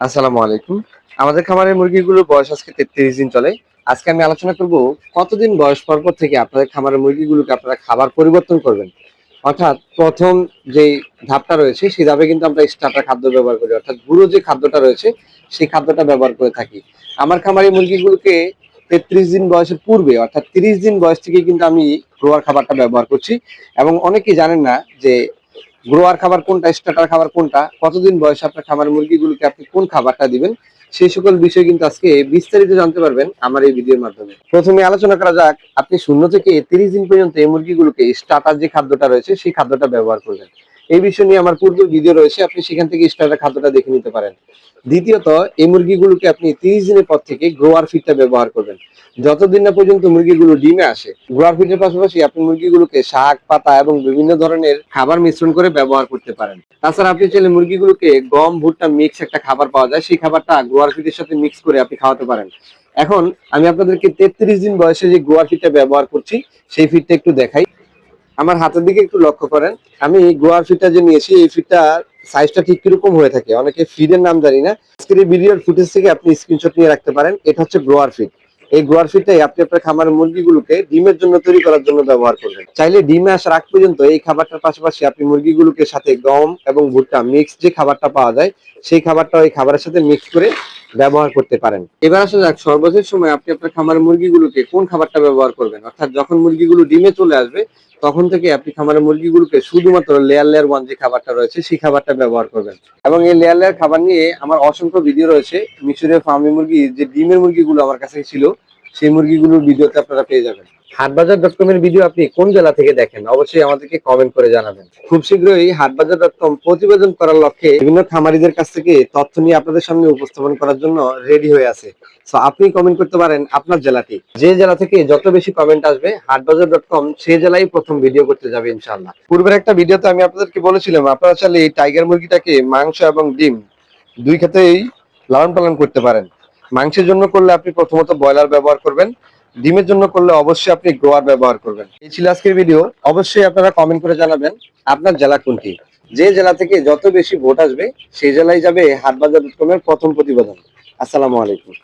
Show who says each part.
Speaker 1: আসসালামু আলাইকুম। আমাদের খামারের মুরগিগুলোর বয়স আজকে তেত্রিশ দিন চলে। আজকে আমি আলোচনা করব কতদিন বয়স পর পর থেকে আপনাদের খামারের মুরগিগুলোকে আপনারা খাবার পরিবর্তন করবেন। অর্থাৎ প্রথম যে ধাপটা রয়েছে, সেই ধাপে কিন্তু আমরা স্টার্টার খাদ্য ব্যবহার করি। অর্থাৎ গুঁড়ো যে খাদ্যটা রয়েছে, সেই খাদ্যটা ব্যবহার করে থাকি। আমার খামারের মুরগিগুলোকে তেত্রিশ দিন বয়সের পূর্বে, অর্থাৎ তিরিশ দিন বয়স থেকে কিন্তু আমি গ্রোয়ার খাবারটা ব্যবহার করছি। এবং অনেকেই জানেন না যে গ্রোয়ার খাবার কোনটা, স্টার্টার খাবার কোনটা, কতদিন বয়সে আপনার খামার মুরগিগুলোকে আপনি কোন খাবারটা দিবেন, সেই সকল বিষয় কিন্তু আজকে বিস্তারিত জানতে পারবেন আমার এই ভিডিওর মাধ্যমে। প্রথমে আলোচনা করা যাক, আপনি শূন্য থেকে তিরিশ দিন পর্যন্ত এই মুরগিগুলোকে স্টার্টার যে খাদ্যটা রয়েছে, সেই খাদ্যটা ব্যবহার করবেন। এই বিষয় নিয়ে আমার পূর্ব ভিডিও রয়েছে, আপনি সেখান থেকে স্টার্টার খাদ্যটা দেখে নিতে পারেন। দ্বিতীয়ত, এই মুরগিগুলোকে আপনি তিরিশ দিনের পর থেকে গ্রোয়ার ফিডটা ব্যবহার করবেন। যতদিন না পর্যন্ত মুরগিগুলো ডিমে আসে গ্রোয়ার ফিডের পাশাপাশি আপনি মুরগিগুলোকে শাক, পাতা এবং বিভিন্ন ধরনের খাবার মিশ্রণ করে ব্যবহার করতে পারেন। তাছাড়া আপনি চাইলে মুরগিগুলোকে গম, ভুট্টা মিক্স একটা খাবার পাওয়া যায়, সেই খাবারটা গ্রোয়ার ফিডের সাথে মিক্স করে আপনি খাওয়াতে পারেন। এখন আমি আপনাদেরকে তেত্রিশ দিন বয়সে যে গোয়ার ফিডটা ব্যবহার করছি, সেই ফিডটা একটু দেখাই। আমার হাতের দিকে একটু লক্ষ্য করেন। আমি গোয়ার ফিটটা যে নিয়েছি, এই ফিটটা সাইজটা ঠিক কীরকম হয়ে থাকে? অনেকে ফিডের নাম জানি না। আজকের এই ভিডিওর ফুটেজ থেকে আপনি স্ক্রিনশট নিয়ে রাখতে পারেন। এটা হচ্ছে গ্রোয়ার ফিট এই গ্রোয়ার ফিটটাই আপনি আপনার খামারের মুরগিগুলোকে ডিমের জন্য তৈরি করার জন্য ব্যবহার করবেন। চাইলে ডিমে আসার আগ পর্যন্ত এই খাবারটার পাশাপাশি আপনি মুরগিগুলোকে সাথে গম এবং ভুট্টা মিক্স যে খাবারটা পাওয়া যায়, সেই খাবারটা ওই খাবারের সাথে মিক্স করে ব্যবহার করতে পারেন। এবার আসা যাক, সর্বশেষ সময় আপনি আপনার খামারের মুরগিগুলোকে কোন খাবারটা ব্যবহার করবেন? অর্থাৎ যখন মুরগিগুলো ডিমে চলে আসবে, তখন থেকে আপনি খামারের মুরগিগুলোকে শুধুমাত্র লেয়ার লেয়ার ওয়ান যে খাবারটা রয়েছে, সেই খাবারটা ব্যবহার করবেন। এবং এই লেয়ার লেয়ার খাবার নিয়ে আমার অসংখ্য ভিডিও রয়েছে। মিশরের ফার্মি মুরগি, যে ডিমের মুরগিগুলো আমার কাছে ছিল সেই মুরগিগুলোর ভিডিওতে আপনারা পেয়ে যাবেন। হাটবাজার ডট কম এর ভিডিও আপনি কোন জেলা থেকে দেখেন অবশ্যই আমাদেরকে কমেন্ট করে জানাবেন। খুব শীঘ্রই হাটবাজার ডট কম প্রতিবেদন করার লক্ষ্যে বিভিন্ন খামারিদের কাছ থেকে তথ্য নিয়ে আপনাদের সামনে উপস্থাপন করার জন্য রেডি হয়ে আছে। সো আপনি কমেন্ট করতে পারেন আপনার জেলাটি। যে জেলা থেকে যত বেশি কমেন্ট আসবে হাটবাজার ডট কম সেই জেলায় প্রথম ভিডিও করতে যাবে ইনশাআল্লাহ। পূর্বের একটা ভিডিওতে আমি আপনাদেরকে বলেছিলাম আপনারা চাইলে এই টাইগার মুরগিটাকে মাংস এবং ডিম দুই ক্ষেত্রেই লালন পালন করতে পারেন। মাংসের জন্য করলে আপনি প্রথমত ব্রয়লার ব্যবহার করবেন, ডিমের জন্য করলে অবশ্যই আপনি গ্রোয়ার ব্যবহার করবেন। এই ছিল আজকের ভিডিও অবশ্যই আপনারা কমেন্ট করে জানাবেন আপনার জেলা কোনটি। যে জেলা থেকে যত বেশি ভোট আসবে, সেই জেলায় যাবে হাটবাজার কম প্রথম প্রতিবেদন। আসসালামু আলাইকুম।